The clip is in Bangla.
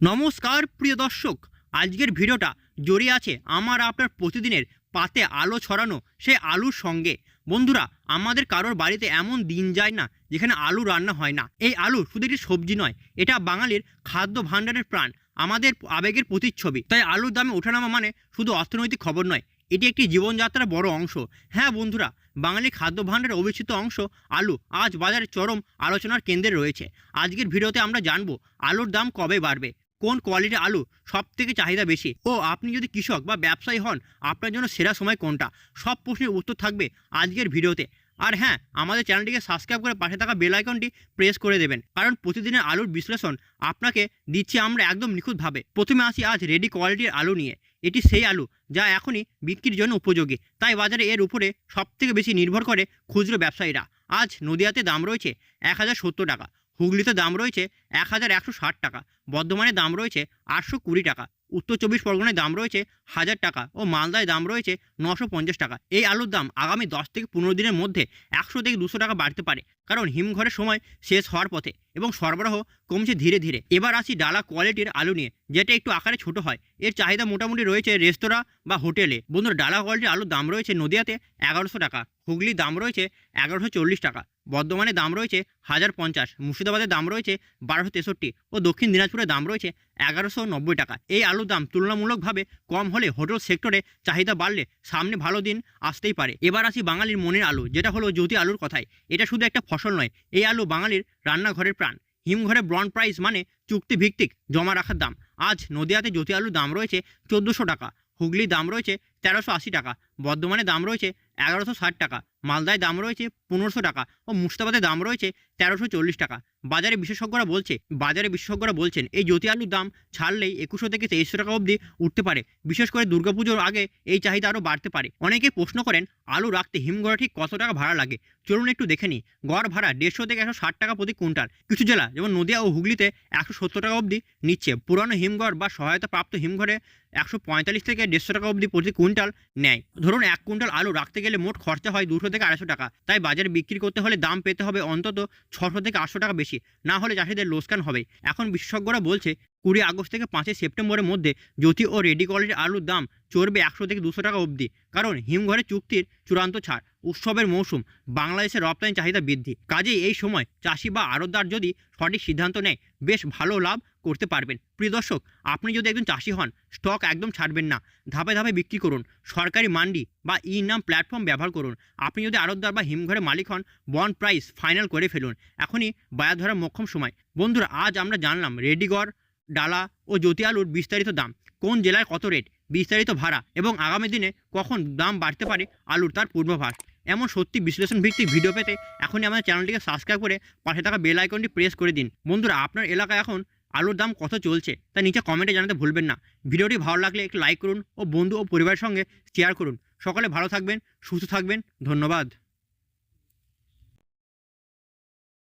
নমস্কার প্রিয় দর্শক, আজকের ভিডিওটা জড়িয়ে আছে আমার আপনার প্রতিদিনের পাতে আলো ছড়ানো সেই আলুর সঙ্গে। বন্ধুরা, আমাদের কারোর বাড়িতে এমন দিন যায় না যেখানে আলু রান্না হয় না। এই আলু শুধু একটি সবজি নয়, এটা বাঙালির খাদ্য ভাণ্ডারের প্রাণ, আমাদের আবেগের প্রতিচ্ছবি। তাই আলুর দামে ওঠানামা মানে শুধু অর্থনৈতিক খবর নয়, এটি একটি জীবনযাত্রার বড় অংশ। হ্যাঁ বন্ধুরা, বাঙালি খাদ্য ভাণ্ডারের অবিচ্ছেদ্য অংশ আলু আজ বাজারে চরম আলোচনার কেন্দ্রে রয়েছে। আজকের ভিডিওতে আমরা জানব, আলুর দাম কবে বাড়বে? কোন কোয়ালিটির আলু সব থেকে চাহিদা বেশি? ও, আপনি যদি কৃষক বা ব্যবসায়ী হন, আপনার জন্য সেরা সময় কোনটা? সব প্রশ্নের উত্তর থাকবে আজকের ভিডিওতে। আর হ্যাঁ আমাদের চ্যানেলটিকে সাবস্ক্রাইব করে পাশে থাকা বেল আইকনটি প্রেস করে দেবেন। কারণ প্রতিদিনের আলুর বিশ্লেষণ আপনাকে দিচ্ছি আমরা একদম নিখুঁতভাবে। প্রথমে আসি আজ রেডি কোয়ালিটির আলু নিয়ে। এটি সেই আলু যা এখনই বিক্রির জন্য উপযোগী। তাই বাজারে এর উপরে সবথেকে বেশি নির্ভর করে খুচরো ব্যবসায়ীরা। আজ নদিয়াতে দাম রয়েছে এক হাজার সত্তর টাকা। হুগলিতে দাম রয়েছে এক হাজার একশো ষাট টাকা বর্ধমানে দাম রয়েছে আটশো কুড়ি টাকা। উত্তর চব্বিশ পরগনায় দাম রয়েছে হাজার টাকা ও মালদায় দাম রয়েছে নশো পঞ্চাশ টাকা। এই আলুর দাম আগামী দশ থেকে পনেরো দিনের মধ্যে একশো থেকে দুশো টাকা বাড়তে পারে, কারণ হিমঘরের সময় শেষ হওয়ার পথে এবং সরবরাহ কমছে ধীরে ধীরে। এবার আসি ডালা কোয়ালিটির আলু নিয়ে, যেটা একটু আকারে ছোট হয়। এর চাহিদা মোটামুটি রয়েছে রেস্তোরাঁ বা হোটেলে। বন্ধুরা, ডালা কোয়ালিটির আলুর দাম রয়েছে নদিয়াতে এগারোশো টাকা, হুগলির দাম রয়েছে এগারোশো চল্লিশ টাকা বর্ধমানে দাম রয়েছে হাজার পঞ্চাশ, মুর্শিদাবাদের দাম রয়েছে বারোশো তেষট্টি ও দক্ষিণ দিনাজপুরের দাম রয়েছে এগারোশো নব্বই টাকা। এই আলুর দাম তুলনামূলকভাবে কম হলে হোটেল সেক্টরে চাহিদা বাড়লে সামনে ভালো দিন আসতেই পারে। এবার আসি বাঙালির মনের আলু, যেটা হলো জ্যোতি আলুর কথায় এটা শুধু একটা ফসল নয়, এই আলু বাঙালির রান্নাঘরের প্রাণ। হিমঘরে ব্রন প্রাইস মানে চুক্তি ভিত্তিক জমা রাখার দাম। আজ নদিয়াতে জ্যোতি আলুর দাম রয়েছে চোদ্দোশো টাকা, হুগলির দাম রয়েছে তেরোশো আশি টাকা। বর্ধমানে দাম রয়েছে এগারোশো ষাট টাকা, মালদায় দাম রয়েছে পনেরোশো টাকা ও মুর্শিদাবাদে দাম রয়েছে তেরোশো চল্লিশ টাকা। বাজারে বিশেষজ্ঞরা বলছে, বাজারে বিশেষজ্ঞরা বলছেন, এই জ্যোতি আলুর দাম ছাড়লেই একুশশো থেকে তেইশশো টাকা অবধি উঠতে পারে। বিশেষ করে দুর্গাপুজোর আগে এই চাহিদা আরও বাড়তে পারে। অনেকে প্রশ্ন করেন, আলু রাখতে হিমঘরে ঠিক কত টাকা ভাড়া লাগে? চলুন একটু দেখে নিই। গড় ভাড়া দেড়শো থেকে একশো ষাট টাকা প্রতি কুইন্টাল। কিছু জেলা, যেমন নদিয়া ও হুগলিতে একশো সত্তর টাকা অবধি নিচ্ছে। পুরানো হিমঘর বা সহায়তা প্রাপ্ত হিমঘরে একশো পঁয়তাল্লিশ থেকে দেড়শো টাকা অবধি প্রতি কুইন্টাল নেয়। ধরুন এক কুইন্টাল আলু রাখতে গেলে মোট খরচা হয় দুশো থেকে আড়াইশো টাকা। তাই বাজারে বিক্রি করতে হলে দাম পেতে হবে অন্তত ছশো থেকে আটশো টাকা বেশি। না হলে চাষিদের লোকসান হবে। এখন বিশেষজ্ঞরা বলছে, কুড়ি আগস্ট থেকে পাঁচই সেপ্টেম্বরের মধ্যে জ্যোতি ও রেডি কোয়ালিটির আলুর দাম চড়বে একশো থেকে দুশো টাকা অবধি। কারণ হিমঘরে চুক্তির চূড়ান্ত ছাড়, উৎসবের মৌসুম, বাংলাদেশের রপ্তানি চাহিদা বৃদ্ধি। কাজেই এই সময় চাষি বা আড়তদার যদি সঠিক সিদ্ধান্ত নেয়, বেশ ভালো লাভ করতে পারবেন। প্রিয় দর্শক, আপনি যদি একজন চাষি হন, স্টক একদম ছাড়বেন না। ধাপে ধাপে বিক্রি করুন। সরকারি মান্ডি বা ই নাম প্ল্যাটফর্ম ব্যবহার করুন। আপনি যদি আড়তদার বা হিমঘরে মালিক হন, বন্ড প্রাইস ফাইনাল করে ফেলুন। এখনই বায়ার ধরার মক্ষম সময়। বন্ধুরা, আজ আমরা জানলাম রেডিগড়, ডালা ও জ্যোতি আলুর বিস্তারিত দাম। কোন জেলায় কত রেট? বিস্তারিত ভাড়া এবং আগামী দিনে কখন দাম বাড়তে পারে আলুর তার পূর্বাভাস? এমন সত্যি বিশ্লেষণ ভিত্তিক ভিডিও পেতে এখনই আমাদের চ্যানেলটিকে সাবস্ক্রাইব করে পাশে থাকা বেল আইকনটি প্রেস করে দিন। বন্ধুরা, আপনার এলাকায় এখন আলুর দাম কত চলছে, তা নিচে কমেন্টে জানাতে ভুলবেন না। ভিডিওটি ভালো লাগলে একটু লাইক করুন ও বন্ধু ও পরিবারের সঙ্গে শেয়ার করুন। সকলে ভালো থাকবেন, সুস্থ থাকবেন, ধন্যবাদ।